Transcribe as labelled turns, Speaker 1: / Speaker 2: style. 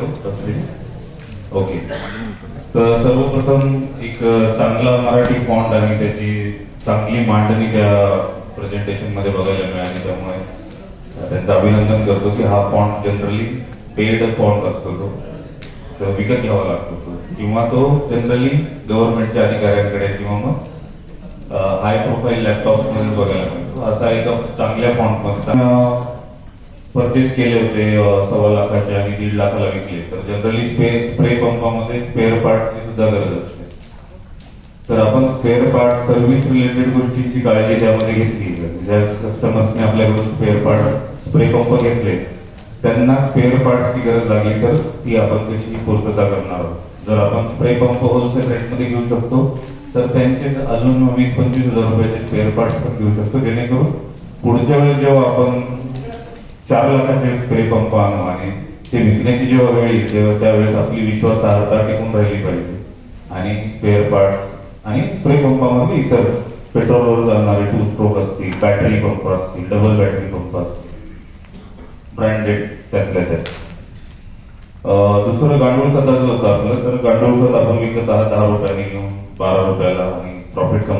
Speaker 1: शकतो ओके. तर सर्वप्रथम एक चांगला मराठी फॉन्ट आणि त्याची. चांगली मांडणी त्या प्रेझेंटेशनमध्ये बघायला मिळाली. त्यामुळे त्यांचं अभिनंदन करतो की हा फॉन्ट जनरली पेड फॉन्ट असतो तो. तर विकत घ्यावा लागतो तो. किंवा तो जनरली गव्हर्नमेंटच्या अधिकाऱ्यांकडे किंवा मग हाय प्रोफाईल लॅपटॉपमध्ये बघायला मिळतो. असा एका चांगल्या फॉन्टमध्ये. परचेस केले होते सव्वा लाखाचे आणि दीड लाखाला विकले. तर जनरली स्पे स्प्रे पंपामध्ये स्पेअर पार्टची सुद्धा गरज असते. तर आपण स्पेअर पार्ट सर्व्हिस रिलेटेड गोष्टींची काळजी त्यामध्ये घेतली. ज्या कस्टमर्सने आपल्याकडून स्पेअर पार्ट स्प्रे पंप घेतले त्यांना स्पेअर पार्टची गरज लागली तर ती आपण कशी पूर्तता करणार आहोत? जर आपण स्प्रे पंप होलसेल रेटमध्ये घेऊ शकतो तर त्यांचे अजून वीस पंचवीस हजार रुपयाचे स्पेअर पार्ट पण घेऊ शकतो जेणेकरून पुढच्या वेळेस जेव्हा आपण चार लाखाचे स्प्रे पंप आणू आणि ते विकण्याची जेव्हा वेळ येईल तेव्हा त्यावेळेस आपली विश्वासार्हता टिकून राहिली पाहिजे. आणि स्पेअर पार्ट आणि स्प्रे इतर पेट्रोलवर चालणारे टू स्ट्रोक असतील बॅटरी पंप असतील डबल बॅटरी पंप असतील. ब्रँडेड त्यातल्या त्यात. दुसरं गांडूळ खताचं होतं आपलं तर गांडूळ खत आपण विकत आहात दहा रुपयाने घेऊन बारा रुपयाला आणि प्रॉफिट कमी